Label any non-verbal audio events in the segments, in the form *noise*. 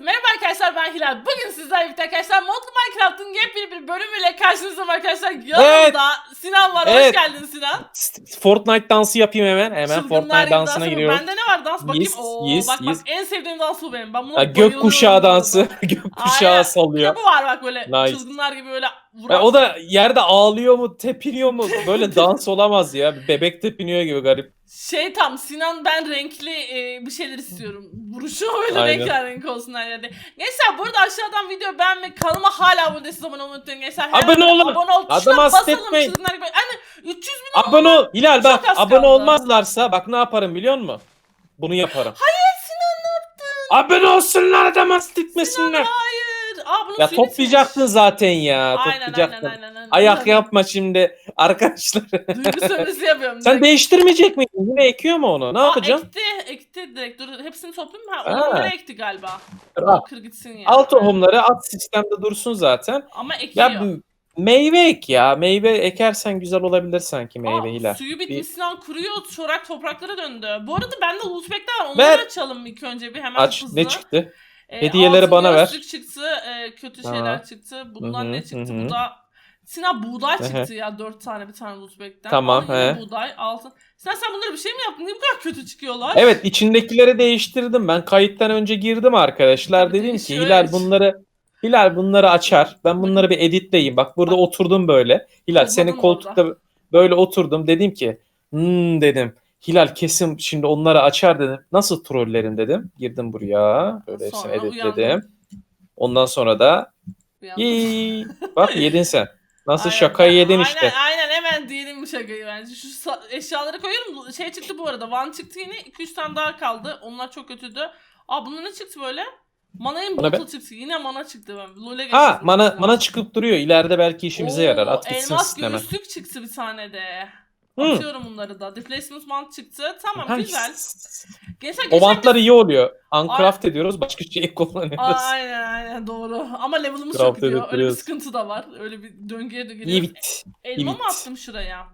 merhaba arkadaşlar ben Hilal. Bugün sizlerle birlikte arkadaşlar Modlu Minecraft'ın yepyeni bir bölümüyle karşınızdayım arkadaşlar. Yanımda Sinan var. Hoş Evet. geldin Sinan. Fortnite dansı yapayım hemen. Hemen Çılgınlar Fortnite dansına dans giriyorum. Bende ne var dans bakayım. Yes, Oo, yes, bak yes. bak en sevdiğim dans bu benim. Ben buna Ha, gökkuşağı dansı. *laughs* gökkuşağı Aynen. sallıyor. Bu var bak böyle Nice. çılgınlar gibi böyle vuran. O da yerde ağlıyor mu, tepiniyor mu? Böyle dans *laughs* olamaz ya. Bebek tepiniyor gibi garip. Şey tam Sinan ben renkli e, bir şeyler istiyorum. Vuruşu *laughs* öyle Aynen. rengarenk olsun her yerde. Gençler burada aşağıdan video beğenmek kanalıma hala abone değilseniz abone olmayı unutmayın gençler. Abone yerde olun. Abone ol tuşuna Adamı hasta basalım etmeyin. çılgınlar gibi. Hani 300 bin Abone ol. Hilal bak Çok az abone kaldı. olmazlarsa bak ne yaparım biliyor musun? Bunu yaparım. Hayır Sinan ne yaptın? Abone olsunlar adam hasta Sinan hayır. Aa bunun Ya suyunu toplayacaktın zaten ya. Aynen aynen Toplayacaktın. aynen. aynen. Ayak yapma şimdi arkadaşlar. Duygu sömürüsü yapıyorum. Sen direkt. değiştirmeyecek miydin? Yine ekiyor mu onu? Ne Aa, yapacaksın? ekti, ekti direkt. Dur hepsini toplayayım mı? Ha, ekti galiba. Al. Kır gitsin ya. Al tohumları at sistemde dursun zaten. Ama ekiyor. Ya bu- meyve ek ya. Meyve ekersen güzel olabilir sanki Aa, meyveyle. suyu bitmiş Sinan kuruyor. Çorak topraklara döndü. Bu arada bende lootback'ler var. Onları Ver. açalım ilk önce bir hemen Aç. hızlı. Ne çıktı? Ee, Hediyeleri bana ver. çıktı. e, kötü Aha. şeyler çıktı. Bundan Hı hı, ne çıktı? hı hı. Bu da Sinan buğday çıktı ya. Dört tane bir tane lootback'ten. Tamam, Al yine he. buğday altın. Sinan sen bunlara bir şey mi yaptın? Niye bu kadar kötü çıkıyorlar? Evet içindekileri değiştirdim. Ben kayıttan önce girdim arkadaşlar. Tabii Dedim ki değişiyor, Hilal evet. bunları Hilal bunları açar. Ben bunları bir editleyeyim. Bak burada oturdum böyle. Hilal Olmadın senin mı koltukta böyle oturdum. Dedim ki hmm dedim. Hilal kesin şimdi onları açar dedim. Nasıl trollerim dedim. Girdim buraya. Böyle hepsini Sonra editledim. uyandın. Ondan sonra da. Yii. Bak yedin sen. Nasıl Aynen, şakayı ben- yedin işte. Aynen hemen diyelim bu şakayı bence. Şu sa- eşyaları koyuyorum. Şey çıktı bu arada. Van çıktı yine. 2-3 tane daha kaldı. Onlar çok kötüydü. Aa bunun ne çıktı böyle? Manayın Bana bottle çıktı. Yine mana çıktı ben. Lole Ha mana mana çıkıp duruyor. İleride belki işimize Oo, yarar. At gitsin Elmas sisteme. göğüslük çıktı bir tane de. Atıyorum bunları da. Displacement mant çıktı. Tamam Ha, güzel. Gençler O geçen bantlar iyi oluyor. Uncraft ediyoruz. Başka şey kullanıyoruz. Aynen aynen doğru. Ama level'ımız Craft çok gidiyor. Öyle bir sıkıntı da var. Öyle bir döngüye de giriyoruz. Evet. Elma mı Evet. attım şuraya?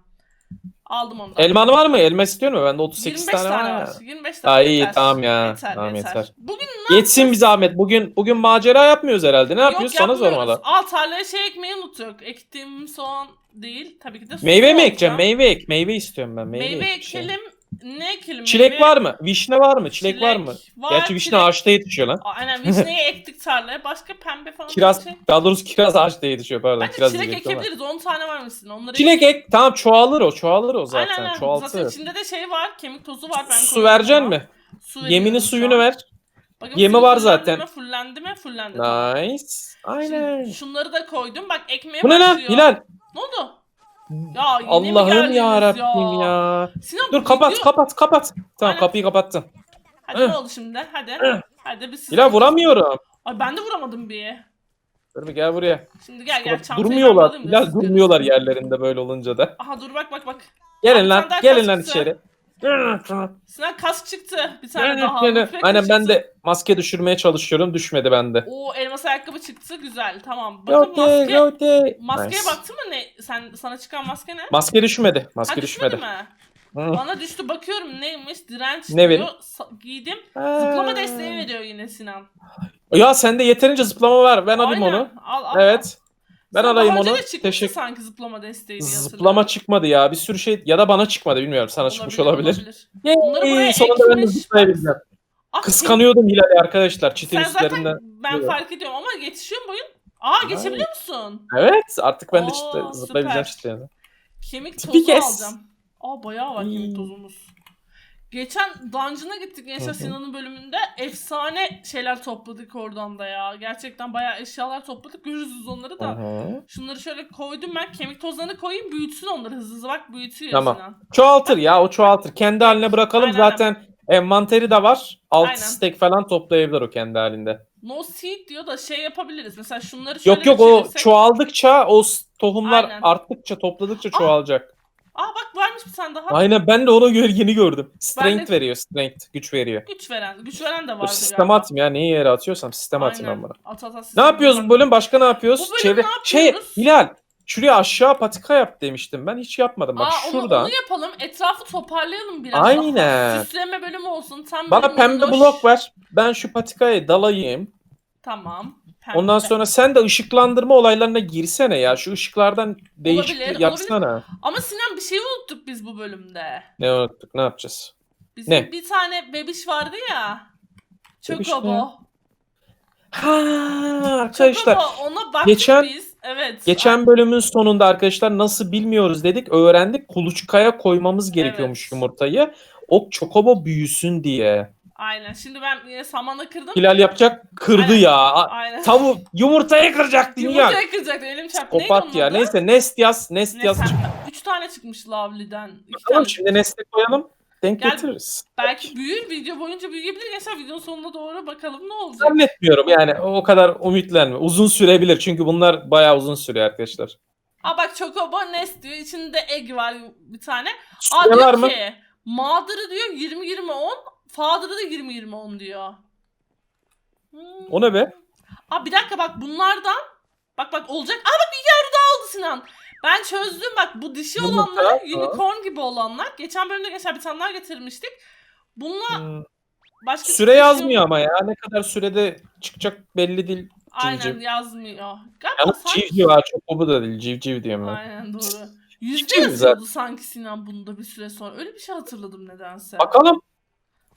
Aldım ondan. Elman var mı? Elma istiyor mu? Bende 38 25 tane, var. var. ya. 25 tane iyi yeter. tamam ya. Yeter, tamam yeter. Bugün ne Yetsin bir zahmet. Bugün bugün macera yapmıyoruz herhalde. Ne yapıyoruz? Sana yapmıyoruz. sormalı. Aa tarlaya şey ekmeyi unuttuk. Ektiğim soğan değil. Tabii ki de Meyve mi olacak. ekeceğim? Meyve ek. Meyve istiyorum ben. Meyve, Meyve, ekelim. Ne ekelim? Çilek Meyve- var mı? Vişne var mı? Çilek, var mı? var, Gerçi vişne çilek- ağaçta yetişiyor lan. Aa, Aynen vişneyi ektik tarlaya. Başka pembe falan Kiraz, şey. daha doğrusu kiraz ağaçta yetişiyor pardon. Bence kiraz çilek diyecektim ama. ekebiliriz. 10 tane var mısın? Onları Çilek ek. Tamam çoğalır o. Çoğalır o zaten. Aynen aynen. Çoğaltır. Zaten içinde de şey var. Kemik tozu var. Ben Su koyuyorum vereceksin ona. mi? Su veriyorum Yemini şu suyunu an. ver. Bakın Yemi var zaten. Mi? Fullendi mi? Fullendi. Nice. Aynen. Şimdi şunları da koydum. Bak ekmeğe Bu ne lan? başlıyor. Hilal. Ne oldu? Ya yine mi Allah'ım geldiniz ya Rabbim ya. Sinan Dur kapat video- kapat kapat. Tamam Aynen. kapıyı kapattın. Hadi ne oldu şimdi? Hadi. Hadi bir siz. Hilal vuramıyorum. Ay ben de vuramadım bir. Dur bir gel buraya. Şimdi gel gel çantayı durmuyorlar. siz durmuyorlar yerlerinde böyle olunca da. Aha dur bak bak bak. Gelin bir lan. Gelin lan içeri. Sinan kask çıktı. Bir tane daha. Aynen ben çıktı. de maske düşürmeye çalışıyorum. Düşmedi bende. Oo elmas ayakkabı çıktı. Güzel. Tamam. Bakın Okey, maske. okey. Maskeye Nice. baktın mı ne? Sen sana çıkan maske ne? Maske düşmedi. Maske ha, düşmedi düşmedi. mi? Bana düştü bakıyorum neymiş? Direnç Ne diyor. Sa- giydim. Ha. Zıplama desteği veriyor yine Sinan. Ya sende yeterince zıplama var. Ben alayım Aynen. onu. Al al. Evet. Ben daha önce onu. Teşekkür. sanki zıplama desteği diye Zıplama çıkmadı ya. Bir sürü şey ya da bana çıkmadı bilmiyorum. Sana çıkmış olabilir. Bunları buraya Yay, sonunda ben de ekmiş. zıplayabileceğim. Ah, Kıskanıyordum Hilal'i arkadaşlar. Çitin Sen zaten ben Evet. fark ediyorum ama yetişiyor mu boyun? Aa geçebiliyor musun? Evet artık ben de Oo, zıplayabileceğim çitlerine. Kemik tozu alacağım. Aa bayağı var kemik Hmm. tozumuz. Geçen dungeon'a gittik hı. Sinan'ın bölümünde. Efsane şeyler topladık oradan da ya. Gerçekten bayağı eşyalar topladık. Görürüz onları da. hı. Şunları şöyle koydum ben. Kemik tozlarını koyayım büyütsün onları hızlı hızlı. Bak büyütüyor Tamam. Sinan. Çoğaltır ya o çoğaltır. Kendi haline bırakalım Aynen, zaten envanteri de var. 6 Aynen. stack falan toplayabilir o kendi halinde. No seed diyor da şey yapabiliriz. Mesela şunları şöyle Yok yok o çevirsek- çoğaldıkça o tohumlar Aynen. arttıkça topladıkça çoğalacak. Aa bak varmış bir tane daha. Aynen ben de onu gö- yeni gördüm. Strength de- veriyor strength güç veriyor. Güç veren. Güç veren de Dur vardı sistem galiba. atayım ya neyi yere atıyorsam sistem atayım Aynen. ben bana. At, at, at, Ne yapıyoruz bu bölüm? Başka ne yapıyoruz? Bu bölüm ne şey yapıyoruz? Hilal şuraya aşağı patika yap demiştim. Ben hiç yapmadım. Bak Aa, onu, şuradan. onu yapalım. Etrafı toparlayalım biraz Aynen. Süsleme bölümü olsun. Tam Bana pembe blok ver. Ben şu patikaya dalayım. Tamam. Pembe. Ondan sonra sen de ışıklandırma olaylarına girsene ya. Şu ışıklardan değişiklik Olabilir, yapsana. Ama Sinan bir şey unuttuk biz bu bölümde. Ne unuttuk? Ne yapacağız? Bizim Ne? bir tane bebiş vardı ya. Bebiş. Ha arkadaşlar. Çokobo ona baktık geçen- biz. Evet. Geçen bölümün sonunda arkadaşlar nasıl bilmiyoruz dedik. Öğrendik. Kuluçkaya koymamız gerekiyormuş Evet. yumurtayı. O çokobo büyüsün diye. Aynen. Şimdi ben yine samanla kırdım. Hilal yapacak kırdı Aynen. ya. Aynen. Tavuk yumurtayı kıracaktın *laughs* ya. Yumurtaya kıracaktı. Elim çarptı. Neydi Kopat onun ya. adı? Neyse nest yaz. Nest Ne yaz. Üç tane çıkmış Lovely'den. İki Tamam tane. şimdi neste koyalım. Denk Gel- getiririz. Belki büyür video boyunca büyüyebilir. Gençler videonun sonuna doğru bakalım ne olacak. Zannetmiyorum yani o kadar ümitlenme. Uzun sürebilir çünkü bunlar bayağı uzun sürüyor arkadaşlar. Aa bak Chocobo Nest diyor. İçinde egg var bir tane. Aa Süre diyor var mı? ki Mother'ı diyor 20-20-10. Father'ı da 20-20-10 diyor. Hmm. O ne be? Aa bir dakika bak bunlardan. Bak bak olacak. Aa bak bir yavru daha oldu Sinan. Ben çözdüm bak bu dişi olanlar unicorn gibi olanlar. Geçen bölümde geçen bir tane daha getirmiştik. Bunlar Hmm, başka Süre şey yazmıyor ama ya. Ne kadar sürede çıkacak belli değil. Aynen civciv. yazmıyor. Galiba Yalnız sanki- civciv ha çok bu da değil. Civciv diyorum ben. Aynen doğru. Yüzde yazıyordu sanki Sinan bunda bir süre sonra. Öyle bir şey hatırladım nedense. Bakalım.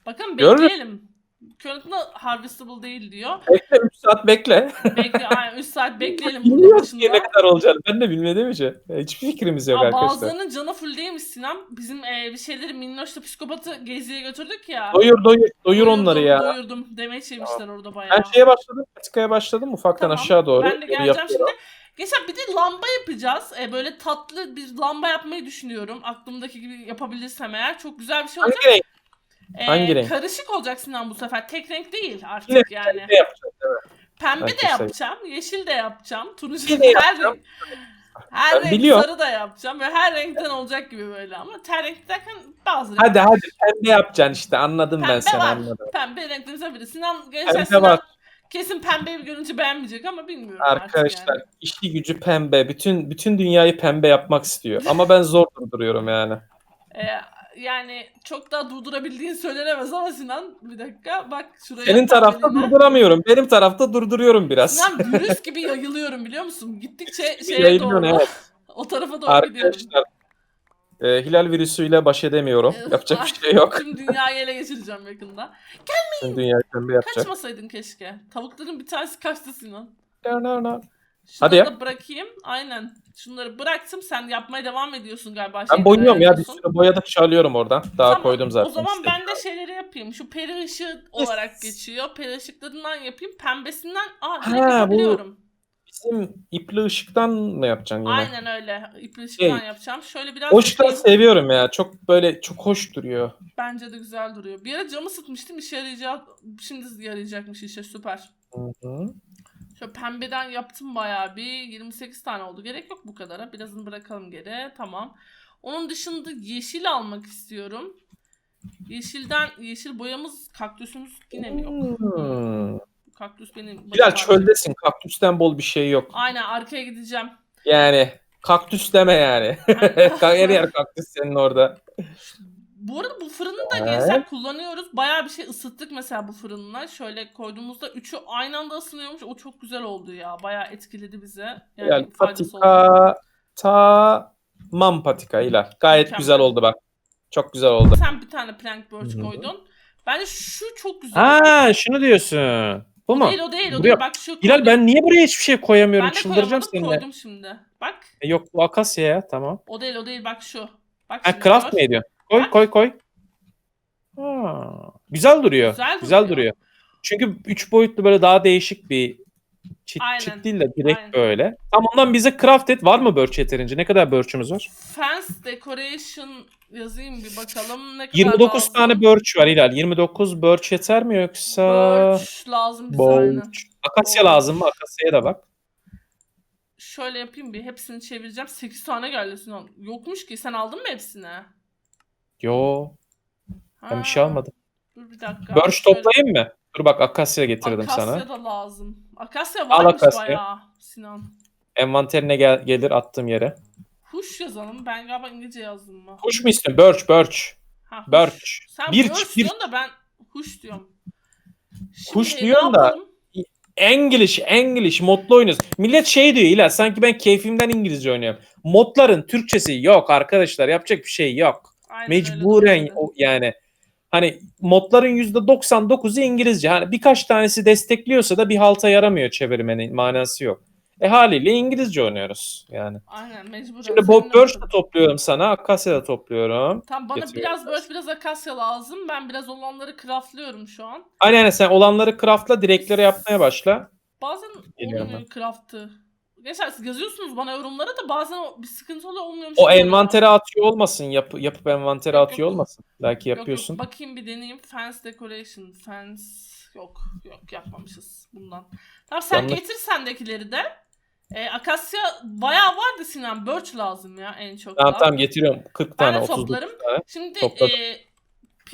Bakın Görürüz. bekleyelim. Current'da harvestable değil diyor. Bekle 3 saat bekle. Bekle, aynen 3 saat *laughs* bekleyelim Bilmiyoruz ki ne kadar olacağını. Ben de bilmediğim için. Hiçbir fikrimiz yok Aa, arkadaşlar. bazılarının canı full değilmiş Sinan. Bizim e, bir şeyleri minnoşla psikopatı geziye götürdük ya. Doyur doyur. Doyur Doyurdum, onları ya. Doyurdum. Demeç yemişler orada bayağı. Ben şeye başladım. Patikaya başladım. Ufaktan Tamam, aşağı doğru. Ben de geleceğim yapıyorum. şimdi. Geçen bir de lamba yapacağız. E, böyle tatlı bir lamba yapmayı düşünüyorum. Aklımdaki gibi yapabilirsem eğer. Çok güzel bir şey olacak. Hangi renk? E, hangi renk? Karışık olacak Sinan bu sefer. Tek renk değil artık Yine yani. Ne yapacağız? mi? Pembe de yapacağım, yeşil de yapacağım, turuncu Bir de her yapacağım. renk. Her Ben renk biliyorum. sarı da yapacağım. Böyle her renkten olacak gibi böyle ama ter renk derken bazı Hadi renk- hadi pembe yapacaksın işte. Anladım ben Pembe seni var. anladım. Pembe renklerimizden biri. Sinan gençler Pembe Sinan var. kesin pembeyi görünce beğenmeyecek ama bilmiyorum artık Arkadaşlar yani. işi gücü pembe. Bütün bütün dünyayı pembe yapmak istiyor. Ama ben zor durduruyorum yani. Ee, yani çok daha durdurabildiğin söylenemez ama Sinan bir dakika bak şuraya. Senin tarafta pembeliğine. durduramıyorum. Benim tarafta durduruyorum biraz. Sinan virüs gibi yayılıyorum biliyor musun? Gittikçe *laughs* şeye doğru. evet. o tarafa doğru gidiyorum. Arkadaşlar e, hilal virüsüyle baş edemiyorum. Evet. Yapacak bir şey yok. Tüm dünyayı ele geçireceğim yakında. Bütün dünyayı pembe yapacak. Kaçmasaydın keşke. Tavukların bir tanesi kaçtı Sinan. No, no, no. Şunları Hadi ya. da bırakayım. Aynen. Şunları bıraktım. Sen yapmaya devam ediyorsun galiba. Ben boyuyorum ya bir sürü boyadıkça alıyorum oradan. Daha Tamam, koydum zaten. O zaman işte. ben de şeyleri yapayım. Şu peri ışığı olarak geçiyor. Peri ışıklarından yapayım. Pembesinden aa direkt Ha, bu- yapabiliyorum. Bizim ipli ışıktan ne yapacaksın yine? Aynen öyle. İpli ışıktan Şey, yapacağım. Şöyle biraz O ışıkları yapayım. seviyorum ya. Çok böyle çok hoş duruyor. Bence de güzel duruyor. Bir ara camı ısıtmıştım. işe yarayacak. Şimdi yarayacakmış işe. Süper. Hı hı. Şöyle pembeden yaptım bayağı bir. 28 tane oldu. Gerek yok bu kadara. Birazını bırakalım geri. Tamam. Onun dışında yeşil almak istiyorum. Yeşilden, yeşil boyamız, kaktüsümüz yine mi yok? Hmm. Kaktüs benim. Ağrıyor. çöldesin. Kaktüsten bol bir şey yok. Aynen arkaya gideceğim. Yani kaktüs deme yani. *laughs* Her yer kaktüs senin orada. Bu arada bu fırını da Evet. gençler kullanıyoruz. Bayağı bir şey ısıttık mesela bu fırınla. Şöyle koyduğumuzda üçü aynı anda ısınıyormuş. O çok güzel oldu ya. Bayağı etkiledi bize. Yani Hilal faydası oldu. patika tamam patika Hilal. Gayet Mükemmel. güzel oldu bak. Çok güzel oldu. Sen bir tane plank birch koydun. Bence şu çok güzel. Ha şunu diyorsun. Bu o mu? değil o değil o Buraya- değil. Bak şu Hilal koydum. ben niye buraya hiçbir şey koyamıyorum? ben de Çıldıracağım koyamadım seninle. koydum şimdi. Bak E, Yok bu akasya ya tamam. o değil o değil bak şu. Bak Ha craft mı ediyorsun? Koy koy koy. Ha, güzel duruyor. Güzel Güzel, duruyor. duruyor. Çünkü üç boyutlu böyle daha değişik bir çit, Aynen. çit değil de direkt Aynen. böyle. Tam ondan bize craft et. Var mı birch yeterince? Ne kadar birch'ümüz var? Fence decoration yazayım bir bakalım ne kadar 29 lazım. tane birch var Hilal. 29 birch yeter mi yoksa? Birch lazım bize. Akasya Birch. lazım mı? Akasya'ya da bak. Şöyle yapayım bir hepsini çevireceğim. 8 tane geldi. Yokmuş ki sen aldın mı hepsini? Yo ben bir şey Ha, almadım. Dur bir dakika. Şöyle- toplayayım mı? Dur bak akasya getirdim Akasya sana. da lazım. Akasya Al varmış akasya. bayağı Sinan. Envanterine gel gelir attığım yere. Huş yazalım. Ben galiba İngilizce yazdım mı? Kuş mu istiyorsun? Ha, huş. Birch. Sen Bir- birch bir- diyorsun da ben huş diyorum. Şimdi Huş ne diyorsun da- yapalım? English, English modlu oynuyoruz. Millet şey diyor İlal sanki ben keyfimden İngilizce oynuyorum. Modların Türkçesi yok arkadaşlar. Yapacak bir şey yok. Aynen Mecburen o- yani hani modların %99'u İngilizce. Hani birkaç tanesi destekliyorsa da bir halta yaramıyor çevirmenin manası yok. E haliyle İngilizce oynuyoruz yani. Aynen mecburen. Şimdi Bob bakalım. topluyorum sana. Akasya da topluyorum. Tamam bana getiriyorum. biraz böyle biraz akasya lazım. Ben biraz olanları craftlıyorum şu an. Aynen aynen sen olanları craftla direkleri yapmaya başla. Bazen olmuyor craft'ı. Geçen siz yazıyorsunuz bana yorumlara da bazen bir sıkıntı oluyor olmuyormuş. O gibi envantere atıyor olmasın. Yap, yapıp envantere Yok, atıyor yok. olmasın. Belki Yok, yapıyorsun. Yok, bakayım bir deneyeyim. Fence decoration. Fence yok. Yok yapmamışız bundan. Tamam sen Yanlış. getir sendekileri de. Ee, akasya bayağı vardı Sinan. Birch lazım ya en çok. Tamam tamam getiriyorum. 40 Ben tane de 30 toplarım. tane. Şimdi Topladım. e,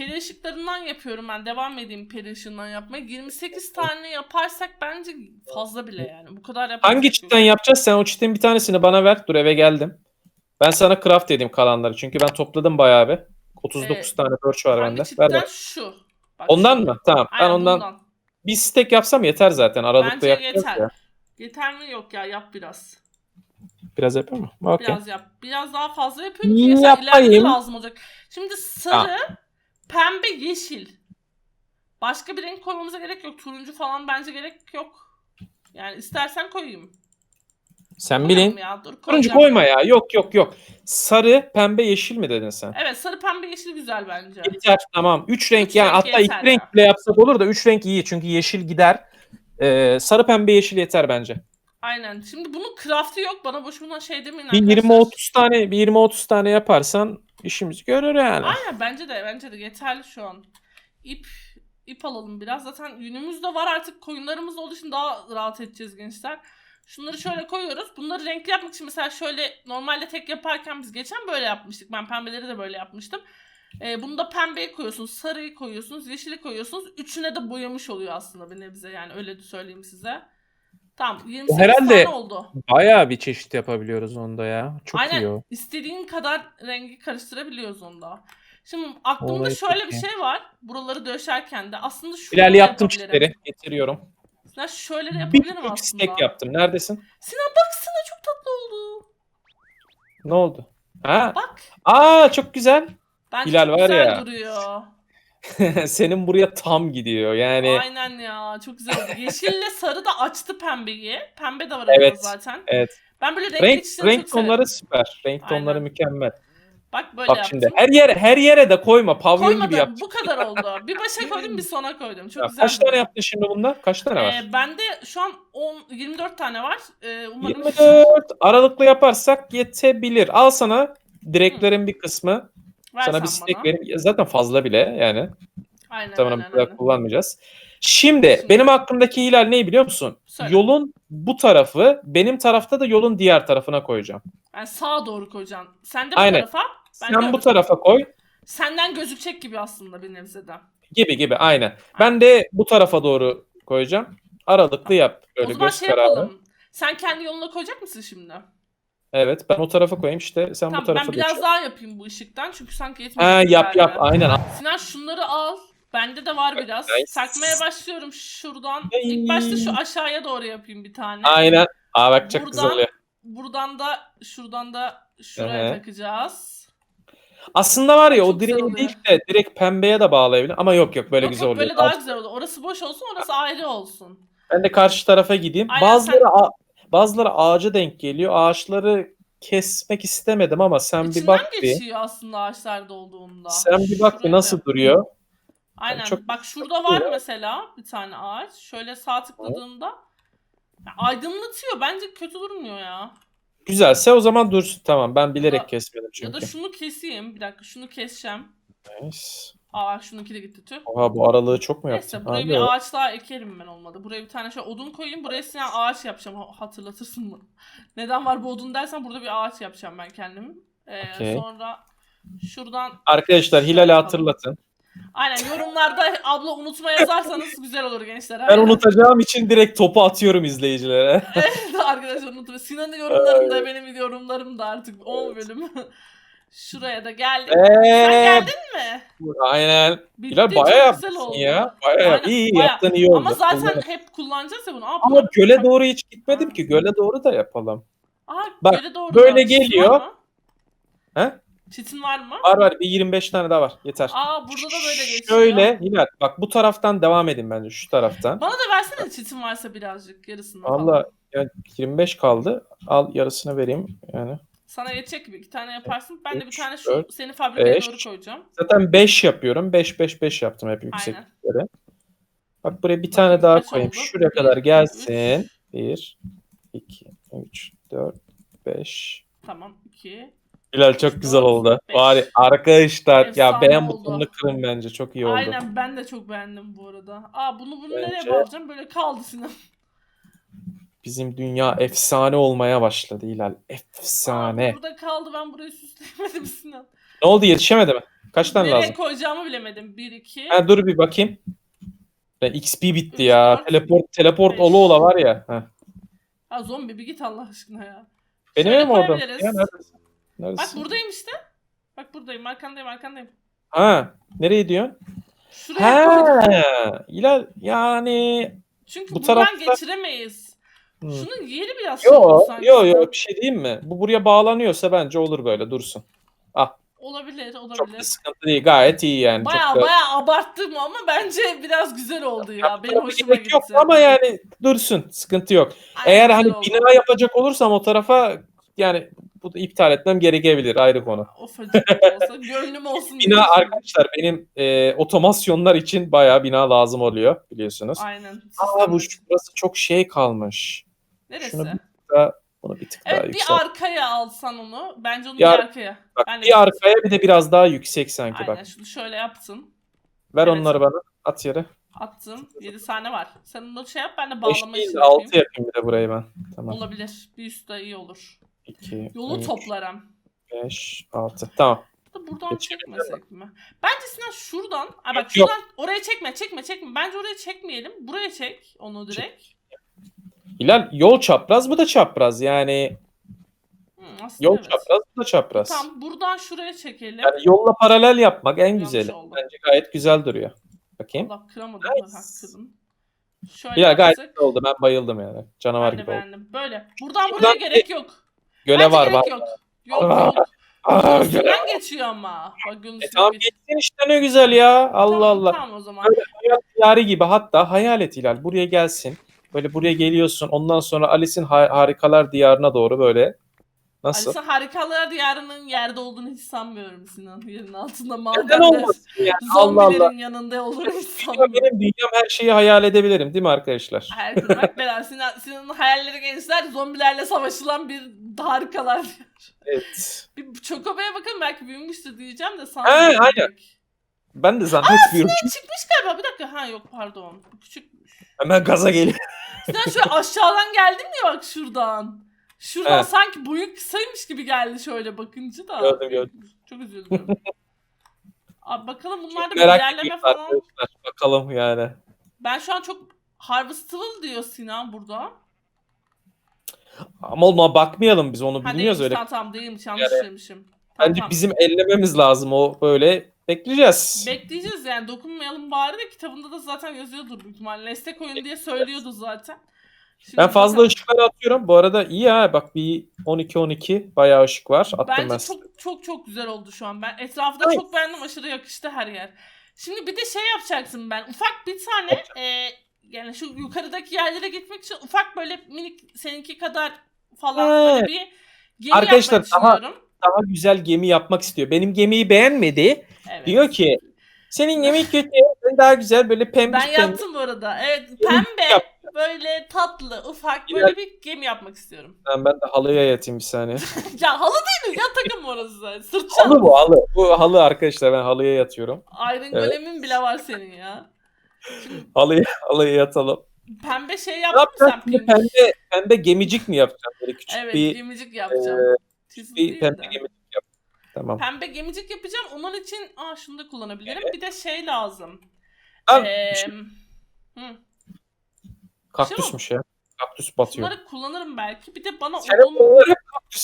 peri ışıklarından yapıyorum ben. Devam edeyim peri ışığından yapmaya. 28 tane yaparsak bence fazla bile yani. Bu kadar yaparsak Hangi yok. çitten yapacağız? Sen o çitin bir tanesini bana ver. Dur eve geldim. Ben sana craft edeyim kalanları. Çünkü ben topladım bayağı bir. 39 Ee, tane birch var Hangi bende. Ver bak. şu. Bak Ondan şu. mı? Tamam. Aynen ben ondan bundan. bir stack yapsam yeter zaten. Aralıkta Bence yeter. ya. Yeter mi? Yok ya yap biraz. Biraz yapıyor mu? Okey. Biraz yap. Biraz daha fazla yapıyorum ki Yapayım. ileride lazım olacak. Şimdi sarı, pembe, yeşil. Başka bir renk koymamıza gerek yok. Turuncu falan bence gerek yok. Yani istersen koyayım. Sen bilin. Ya, dur, Turuncu koyma ya. Yok yok yok. Sarı, pembe, yeşil mi dedin sen? Evet sarı, pembe, yeşil güzel bence. Yeter tamam. 3 renk Üç yani renk hatta yeter 2 renk ya. bile yapsak olur da 3 renk iyi. Çünkü yeşil gider. Ee, sarı, pembe, yeşil yeter bence. Aynen. Şimdi bunun craft'ı yok. Bana boşuna şey demeyin Bir arkadaşlar. 20-30 tane bir 20-30 tane yaparsan işimizi görür yani. Aynen bence de bence de yeterli şu an. İp ip alalım biraz. Zaten yünümüz de var artık koyunlarımız olduğu için daha rahat edeceğiz gençler. Şunları şöyle koyuyoruz. Bunları renkli yapmak için mesela şöyle normalde tek yaparken biz geçen böyle yapmıştık. Ben pembeleri de böyle yapmıştım. Ee, bunu da pembeyi koyuyorsunuz, sarıyı koyuyorsunuz, yeşili koyuyorsunuz. Üçüne de boyamış oluyor aslında bir nebze yani öyle söyleyeyim size. Tamam 28 herhalde- tane oldu. Bayağı bir çeşit yapabiliyoruz onda ya. Çok Aynen. iyi o. İstediğin kadar rengi karıştırabiliyoruz onda. Şimdi aklımda Olayı şöyle çok bir iyi. şey var. Buraları döşerken de aslında şunu İlerli da yaptım yapabilirim. Getiriyorum. Ya şöyle de Bir yapabilirim tek aslında. stack yaptım. Neredesin? Sinan baksana çok tatlı oldu. Ne oldu? Ha? Bak. Aa çok güzel. Bence Hilal çok var güzel ya. duruyor. *laughs* Senin buraya tam gidiyor. Yani Aynen ya çok güzel oldu. Yeşille sarı da açtı pembeyi. Pembe de var Evet, zaten. evet. Ben böyle renk, renk renk çok severim. tonları süper. Renk tonları Aynen. mükemmel. Bak böyle Bak yaptım. şimdi her yere her yere de koyma. Pavyon gibi Koymadım. yap. Bu kadar oldu. Bir başa *laughs* koydum bir sona koydum. Çok Ya, güzel. Kaç tane yaptın şimdi bunlar? Kaç tane var? Ee, bende şu an 10 24 tane var. Ee, umarım 24 aralıklı yaparsak yetebilir. Al sana direklerin bir kısmı. Versen sana bir stack bana. vereyim. Zaten fazla bile yani. Aynen Tamam aynen, aynen. kullanmayacağız. Şimdi, Şimdi- benim aklımdaki hilal ne biliyor musun? Söyle. Yolun bu tarafı, benim tarafta da yolun diğer tarafına koyacağım. Yani sağa doğru koyacaksın. Sen de bu Aynen. tarafa. Ben de Sen bu öbür tarafa koy. Senden gözükecek gibi aslında bir nebzeden. Gibi gibi aynen. Ben de bu tarafa doğru koyacağım. Aralıklı yap. Böyle o zaman göz şey kararı. yapalım. Sen kendi yoluna koyacak mısın şimdi? Evet ben o tarafa koyayım işte sen bu tamam tarafa ben biraz geç. daha yapayım bu ışıktan çünkü sanki yetmiyor. Ha, yap yap aynen. Sinan şunları al. Bende de var biraz. Nice. Takmaya başlıyorum şuradan. Ay. İlk başta şu aşağıya doğru yapayım bir tane. Aynen. Aa bak çok Buradan- güzel oluyor. Buradan da şuradan da şuraya Ehe. takacağız. Aslında var ya Çok o güzel direği oluyor. değil de direkt pembeye de bağlayabilir ama yok yok böyle Yok, güzel yok, oluyor. Böyle daha Alt- güzel oldu. Orası boş olsun, orası ayrı olsun. Ben de karşı tarafa gideyim. Aynen, bazıları sen- a- bazıları ağaca denk geliyor. Ağaçları kesmek istemedim ama sen bir İçinden bak bir. geçiyor aslında ağaçlarda olduğunda. Sen bir bak bir nasıl duruyor. Aynen. çok- Bak şurada var mesela bir tane ağaç. Şöyle sağ tıkladığında ya aydınlatıyor. Bence kötü durmuyor ya. Güzelse o zaman dursun. Tamam ben bilerek Ya- kesmedim Ya çünkü. da şunu keseyim. Bir dakika şunu keseceğim. Nice. Aa şununki de gitti tüh. Oha bu aralığı çok mu Neyse yaptın? buraya Abi, bir o- ağaç daha ekerim ben olmadı. Buraya bir tane şöyle odun koyayım. Buraya size ağaç yapacağım. Ha- Hatırlatırsın mı? *laughs* Neden var bu odun dersen burada bir ağaç yapacağım ben kendim. Ee, Okey. Sonra şuradan Arkadaşlar Hilal'i hatırlatın. aynen yorumlarda abla unutma yazarsanız güzel olur gençler. Ben Aynen. unutacağım için direkt topu atıyorum izleyicilere. *laughs* Evet arkadaşlar unutma. Sinan'ın yorumlarım da benim yorumlarım da artık 10 bölüm. *laughs* Şuraya da geldik. Sen Eee geldin mi? aynen. Bitti, Bilal çok bayağı güzel yapmışsın oldu. ya. Bayağı Aynen, iyi bayağı. yaptın iyi oldu. Ama zaten Bunları- hep kullanacağız ya bunu. Aa, Ama bunlar- göle doğru hiç gitmedim ki. Göle doğru da yapalım. Aa, Bak, göle doğru böyle geliyor. var mı? He? Çitin var mı? Var var bir 25 tane daha var. Yeter. Aa burada da böyle geçiyor. Şöyle Hilal bak bu taraftan devam edin bence şu taraftan. Bana da versene çitin varsa birazcık yarısını falan. Valla yani 25 kaldı. Al yarısını vereyim yani. Sana yetecek gibi iki tane yaparsın. Ben de bir Üç, tane şu dört, seni fabrikaya beş. doğru koyacağım. Zaten 5 yapıyorum. 5 5 5 yaptım hep yüksekliklere. Bak buraya bir tane daha kaç koyayım. oldu? Şuraya Bir, kadar gelsin. 1 2 3 4 5 Tamam iki. Hilal çok güzel Dört, oldu. beş. Ya, arkadaşlar ya Efsane beğen oldu. butonunu kırın bence. Çok iyi oldu. Aynen ben de çok beğendim bu arada. Aa bunu bunu nereye Bence- bağlayacağım? Böyle kaldı Sinan. Bizim dünya efsane olmaya başladı Hilal. Efsane. bu burada kaldı ben burayı süsleyemedim Sinan. Ne oldu yetişemedi mi? Kaç tane Nereye lazım? koyacağımı bilemedim. Bir iki. Ha, dur bir bakayım. XP bitti Üç, ya. dört, Teleport teleport beş. ola ola var ya. Heh. Ha zombi bir git Allah aşkına ya. Benim Şöyle evim orada. koyabiliriz. Neredesin? Bak buradayım işte. Bak buradayım arkandayım arkandayım. Ha, nereye diyorsun? Şuraya koydum. Ha, Hilal yani Çünkü bu buradan tarafta- geçiremeyiz. Şunun yeri biraz şey Yo sanki. yo yo bir şey diyeyim mi? Bu buraya bağlanıyorsa bence olur böyle dursun. Olabilir Çok olabilir. da sıkıntı değil. Gayet iyi yani. Baya Çok da... baya abarttım ama bence biraz güzel oldu ya. Benim hoşuma gerek gitti. yok ama yani dursun. Sıkıntı yok. Aynen, Eğer güzel hani oldu. bina yapacak olursam o tarafa yani bu da iptal etmem gerekebilir ayrı konu. Ufacık da olsa *laughs* gönlüm olsun. Bina diye. arkadaşlar benim e, otomasyonlar için bayağı bina lazım oluyor biliyorsunuz. Aynen. Aa bu sistemli. burası çok şey kalmış. Neresi? şunu Daha, bunu bir tık daha Evet bir yüksel. arkaya alsan onu. Bence onu Bir bir, ar- arkaya. Bak Ben bir arkaya bir de biraz daha yüksek sanki Aynen bak. şunu şöyle yaptın. Ver Evet. onları bana. At yere. Attım. 7 tane var. Sen onu şey yap ben de 5 bağlama işini de yapayım. 6 yapayım bir de burayı ben. Tamam. Olabilir. Bir üst de iyi olur. 2, Yolu toplarım. 5, 6. Tamam. Da buradan çekmesek mi? Bence Sinan şuradan. Ay bak Yok. şuradan oraya çekme çekme çekme. Bence oraya çekmeyelim. Buraya çek onu direkt. Hilal yol çapraz bu da çapraz yani. Hı, aslında Yol evet. çapraz bu da çapraz. Tamam buradan şuraya çekelim. Yani yolla paralel yapmak en Yanlış güzeli. oldu. Bence gayet güzel duruyor. Bakayım. Allah kıramadım. Nice. Ha. Şöyle Hilal gayet yaptık. güzel oldu. Ben bayıldım yani. Canavar Ben de gibi oldu. beğendim. Böyle. Buradan buraya gerek yok. Göle Bence var gerek var. yok. Yok Aa, yok. Aa, göle. üstünden geçiyor ama. Bak E tamam geçsin işte ne güzel ya. Allah Allah. Tamam o zaman. Hayal diyarı gibi hatta hayal et Hilal. Buraya gelsin. Böyle buraya geliyorsun. Ondan sonra Alice'in ha- harikalar diyarına doğru böyle. Nasıl? Alice Harikalar Diyarı'nın yerde olduğunu hiç sanmıyorum Sinan. Yerin altında Neden madenler. olmasın yani? Allah Zombilerin Allah. yanında olduğunu hiç sanmıyorum. benim dünyam her şeyi hayal edebilirim değil mi arkadaşlar? Her gün bak Berat Sinan, Sinan'ın hayalleri gençler zombilerle savaşılan bir harikalar. Evet. Bir Çokoba'ya bakın belki büyümüştür diyeceğim de He, sanmıyorum. aynen. Ben de zannetmiyorum. Çıkmış galiba bir dakika. Ha yok pardon. Küçükmüş. Hemen gaza geliyor. Sinan şöyle aşağıdan geldim ya bak şuradan. Şuradan Evet. sanki boyu kısaymış gibi geldi şöyle bakınca da. Gördüm, gördüm. Çok üzüldüm. Abi bakalım bunlarda bir Merak ilerleme ediyorum falan. arkadaşlar. Bakalım yani. Ben şu an çok Harvestable diyor Sinan burada. Ama ona bakmayalım biz onu Ha bilmiyoruz değilmiş öyle. tamam tamam değilmiş yanlış Yani söylemişim. Tamam, Bence tamam. bizim ellememiz lazım o böyle. Bekleyeceğiz. Bekleyeceğiz yani dokunmayalım bari de kitabında da zaten yazıyordur büyük ihtimalle. Destek koyun diye söylüyordu zaten. Şimdi Ben fazla bakalım. ışıkları atıyorum. Bu arada iyi ha bak bir 12-12 bayağı ışık var. Attım ben. Bence çok çok çok güzel oldu şu an. Ben Ay. çok beğendim. Aşırı yakıştı her yer. Şimdi bir de şey yapacaksın ben. Ufak bir tane e, yani şu yukarıdaki yerlere gitmek için ufak böyle minik seninki kadar falan böyle bir gemi Arkadaşlar, yapmak daha- istiyorum. Daha güzel gemi yapmak istiyor. Benim gemiyi beğenmedi. Evet. Diyor ki senin gemi kötü. Ben daha güzel böyle pembe Ben yaptım bu arada. Evet pembe Yap. böyle tatlı ufak Ya- böyle bir gemi yapmak istiyorum. Ben, ben de halıya yatayım bir saniye. *laughs* ya halı değil mi? Ya takım orası zaten. Sırt çantası. halı bu halı. Bu halı arkadaşlar ben halıya yatıyorum. Iron Evet. Golem'in bile var senin ya. Halıya, halıya yatalım. Pembe şey yaptın mı sen pembe, pembe gemicik mi yapacağım? Böyle küçük Evet bir, gemicik yapacağım. e, bir pembe de. gemicik. Tamam. Pembe gemicik yapacağım. Onun için aa şunu da kullanabilirim. Bir de şey lazım. Al, Ee, şey- hı, kaktüsmüş ya. Kaktüs batıyor. bunları kullanırım belki. Bir de bana Sen odun... onları hep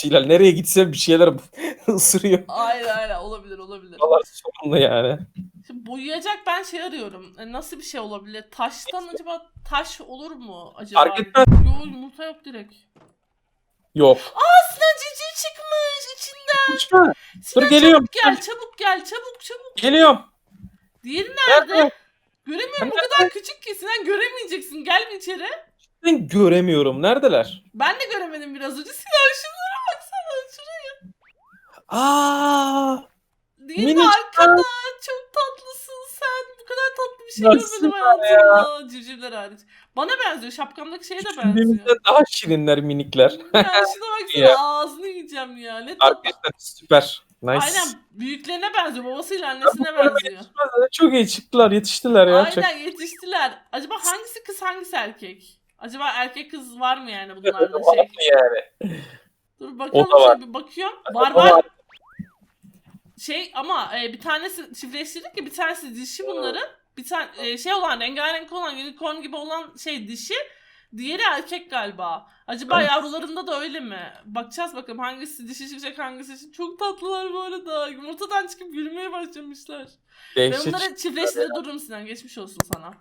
Hilal nereye gitse bir şeyler *laughs* ısırıyor. Aynen aynen olabilir olabilir. Valla sorunlu yani. Şimdi boyayacak ben şey arıyorum. E, Nasıl bir şey olabilir? Taştan acaba taş olur mu acaba? Fark etmez. Yo yumurta yok direkt. Yok. Sinan cici çıkmış içinden. Çıkma. Sinan geliyorum. çabuk gel çabuk gel çabuk çabuk. Geliyorum. Diğeri nerede? Nerede? Göremiyorum o kadar küçük ki Sinan göremeyeceksin. Gel bir içeri. Ben göremiyorum. Neredeler? Ben de göremedim biraz önce. Sinan şunlara baksana. Şuraya. Aa! Diğeri de Minik arkada. Çok tatlısın sen. Bu kadar tatlı bir şey Nasıl görmedim hayatımda. Civcivler hariç. Bana benziyor. Şapkamdaki şeye de benziyor. Düşündüğümüzden daha şirinler minikler. *laughs* ya şuna *laughs* baksana Ya. ağzını yiyeceğim ya. Ne tatlı. Arkadaşlar süper. Nice. Aynen büyüklerine benziyor. Babasıyla annesine benziyor. Çok iyi çıktılar. Yetiştiler ya. Çok... Aynen yetiştiler. Acaba hangisi kız hangisi erkek? Acaba erkek kız var mı yani *laughs* bunlarda şey? yani? Dur bakalım O da var. şöyle bir bakıyorum. Var. var. Şey ama e, bir tanesi çiftleştirdik ya bir tanesi dişi bunların. Bir tane e, şey olan rengarenk olan unicorn gibi olan şey dişi. Diğeri erkek galiba. Acaba Evet. yavrularında da öyle mi? Bakacağız bakalım hangisi dişi çıkacak hangisi için. Çok tatlılar bu arada. Yumurtadan çıkıp gülmeye başlamışlar. Ben Dehşet. bunları çiftleştirip dururum Sinan. Geçmiş olsun sana.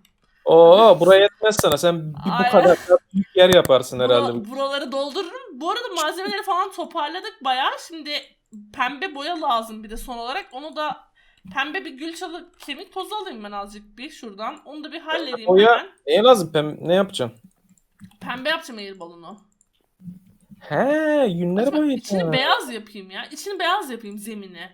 Oo buraya yetmez sana. Sen bir bu kadar da büyük yer yaparsın herhalde. Bura- buraları doldururum. Bu arada malzemeleri falan toparladık bayağı. Şimdi pembe boya lazım bir de son olarak. Onu da pembe bir gül çalı kemik tozu alayım ben azıcık bir şuradan. Onu da bir halledeyim Boya- hemen. Neye lazım? Pem ne yapacaksın? Pembe yapacağım eğil balonu. He, yünler Acaba içini beyaz yapayım ya. İçini beyaz yapayım zemini.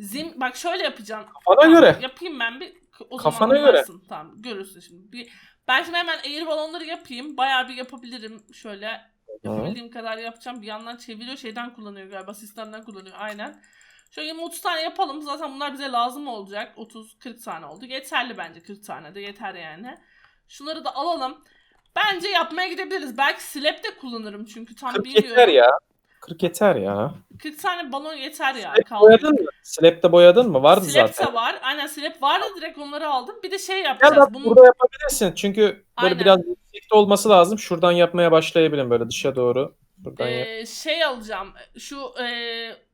Zem bak şöyle yapacağım. Kafana Tamam, göre. Yapayım ben bir. O Kafana zaman göre. anlarsın. Tamam görürsün şimdi. Bir, ben şimdi hemen eğri balonları yapayım. Bayağı bir yapabilirim. Şöyle yapabildiğim kadar yapacağım. Bir yandan çeviriyor. Şeyden kullanıyor galiba. Sistemden kullanıyor. Aynen. Şöyle 30 tane yapalım. Zaten bunlar bize lazım olacak. 30-40 tane oldu. Yeterli bence 40 tane de yeter yani. Şunları da alalım. Bence yapmaya gidebiliriz. Belki slap de kullanırım çünkü tam 40 bilmiyorum. yeter ya. 40 yeter ya. 40 tane balon yeter ya. Slap Kaldı. boyadın mı? Slap'te boyadın mı? Vardı Slap zaten. de var. Aynen slap vardı direkt onları aldım. Bir de şey Gel yapacağız. bak Bunu burada yapabilirsin. Çünkü böyle Aynen. biraz yüksekte olması lazım. Şuradan yapmaya başlayabilirim böyle dışa doğru. Buradan. Ee, şey alacağım. Şu e,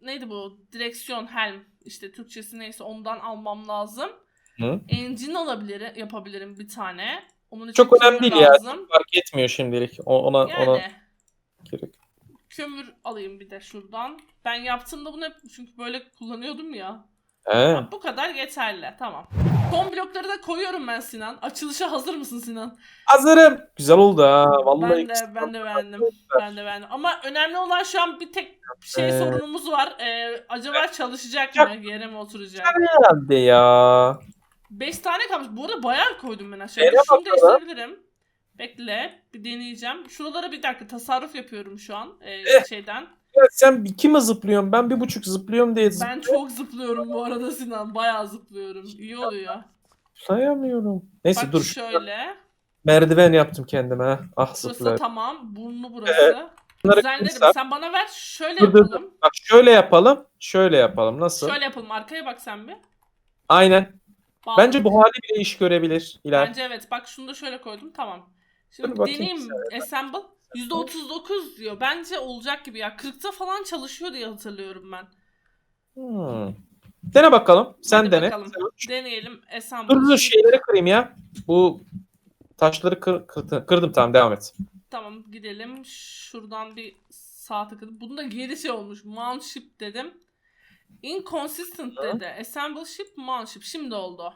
neydi bu? Direksiyon helm. İşte Türkçesi neyse ondan almam lazım. Hı. Engine alabilirim, yapabilirim bir tane. Onun için Çok önemli değil ya. lazım. Fark etmiyor şimdilik. Ona Yani ona gerek. kömür alayım bir de şuradan. Ben yaptığımda bunu hep çünkü böyle kullanıyordum ya. He. Bu kadar yeterli. Tamam. Son blokları da koyuyorum ben Sinan. Açılışa hazır mısın Sinan? Hazırım. Güzel oldu ha. Vallahi Ben de ben de beğendim. Ben de beğendim. Ama önemli olan şu an bir tek şey Ee, sorunumuz var. Ee, acaba çalışacak mı? Yere mi oturacak? herhalde ya. 5 tane kalmış. Bu arada bayağı koydum ben aşağıya. Şunu bakalım? değiştirebilirim. Bekle. Bir deneyeceğim. Şuralara bir dakika tasarruf yapıyorum şu an. ee, Eh. şeyden. Ya sen iki mi zıplıyorsun? Ben bir buçuk zıplıyorum diye Ben çok zıplıyorum bu arada Sinan. Bayağı zıplıyorum. İyi oluyor. zıplayamıyorum. Neyse Bak dur. şöyle. Merdiven yaptım kendime. ha. Ah Burası tamam. Burnu burası. Bunları Düzenlerim. kırsak- Sen bana ver. Şöyle Dur, dur, dur. yapalım. Bak şöyle yapalım. Şöyle yapalım. Nasıl? Şöyle yapalım. Arkaya bak sen bir. Aynen. Bağla. Bence bu hali bile iş görebilir. İler. Bence evet. Bak şunu da şöyle koydum. Tamam. Dur Şimdi bakayım deneyeyim. Assemble. %39 diyor. Bence olacak gibi ya. 40'ta falan çalışıyor diye hatırlıyorum ben. Hmm. Dene bakalım. Sen Hadi dene. bakalım. Sen. Deneyelim. Assemble. Dur dur şeyleri kırayım ya. Bu taşları kır, kırdı- kırdım tamam devam et. Tamam gidelim. Şuradan bir sağ tıkladım. Bunda 7 şey olmuş. Mount ship dedim. Inconsistent Hı. dedi. Assemble ship, mount ship. Şimdi oldu.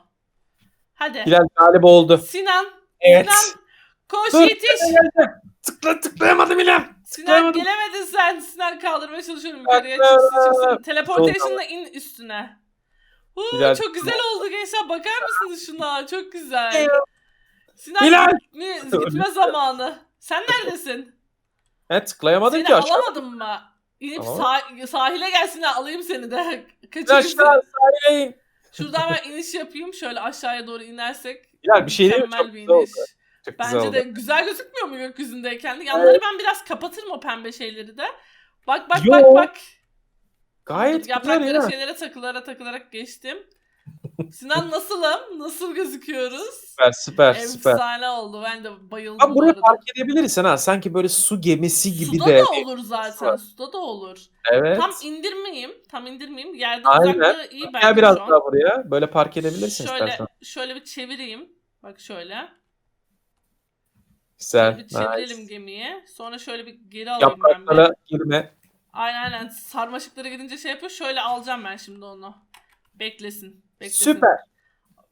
Hadi. Hilal galip oldu. Sinan. Evet. Sinan. Koş Dur. yetiş. Tıkla tıklayamadım Hilal. Sinan tıklayamadım. gelemedin sen. Sinan kaldırmaya çalışıyorum. Yukarıya çıksın çıksın. Teleportation'la in üstüne. Huu, Hilal. çok güzel oldu gençler. Bakar mısınız şuna? Çok güzel. Sinan Hilal. gitme, gitme zamanı. Sen neredesin? He tıklayamadın Seni ki aşağı. alamadım mı? İnip Tamam. sah- sahile gelsin de alayım seni de. *laughs* Kaçırsın. aşağı sahile in. Şuradan ben iniş yapayım. Şöyle aşağıya doğru inersek. Hilal bir şey değil mi? mükemmel Çok bir güzel oldu. iniş. Çok güzel Bence oldu. de güzel gözükmüyor mu gökyüzündeyken? Yanları ben biraz kapatırım o pembe şeyleri de. Bak bak Yo, bak bak. Gayet güzel Yapraklara ya. şeylere takılarak takılarak geçtim. Sinan *laughs* nasılım? Nasıl gözüküyoruz? Süper süper süper. Efsane oldu. Ben de bayıldım Abi bu buraya arada. park edebilirsin ha. Sanki böyle su gemisi gibi Suda de. da olur zaten. var. Suda da olur. Evet. Tam indirmeyeyim. Tam indirmeyeyim. Yerden Aynen. uzaklığı iyi bence Gel biraz daha buraya. Böyle park edebilirsin Şöyle, istersen. şöyle bir çevireyim. Bak şöyle. Güzel. Bir çevirelim Nice. gemiyi. Sonra şöyle bir geri alayım ben bir. Yapraklara girme. Aynen aynen. Sarmaşıklara gidince şey yapıyor. Şöyle alacağım ben şimdi onu. Beklesin. Beklesin. Süper.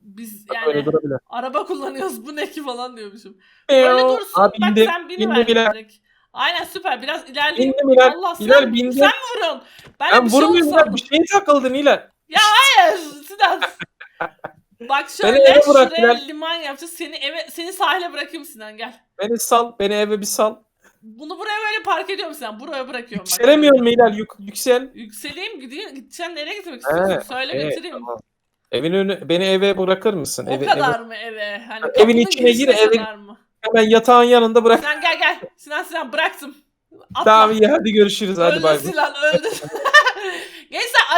Biz Bak yani araba kullanıyoruz. Bu ne ki falan diyormuşum. Böyle Böyle dursun. Abi Bak indi. sen bini ver direkt. Aynen süper. Biraz ilerleyeyim. Bindi Bilal. Allah Bilal sen, bindi. sen mi vuruyorsun? Ben, de Ben bir şey vurmuyorum ya. Bir şeye takıldın Hilal. Hayır Sinan. *laughs* Bak şöyle eve bırak şuraya Bilal. liman yapacağız. Seni eve seni sahile bırakayım Sinan gel. Beni sal. Beni eve bir sal. Bunu buraya böyle park ediyorum Sinan. Buraya bırakıyorum bak. Yükselemiyor mu Hilal? Yük, yüksel. Yükseleyim gideyim. Gideceksin nereye gitmek He, istiyorsun? Söyle evet, götüreyim. tamam. Evin önü, beni eve bırakır mısın? O Evi- kadar evi- mı eve? Hani Evin kapının içine gir, girişine kadar mı? hemen yatağın yanında bırak. Sinan gel gel. Sinan Sinan bıraktım. Atla. Tamam iyi hadi görüşürüz. Hadi öldü bay bay. Sinan öldü. *laughs*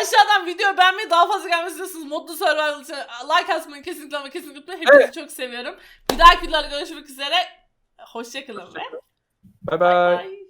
Aşağıdan video beğenmeyi daha fazla gelmesini istiyorsanız Modlu Survival için like atmayı kesinlikle ama kesinlikle unutmayın. Hepinizi Evet. çok seviyorum. Bir dahaki videoda görüşmek üzere. Hoşçakalın ve Bay bay. bye.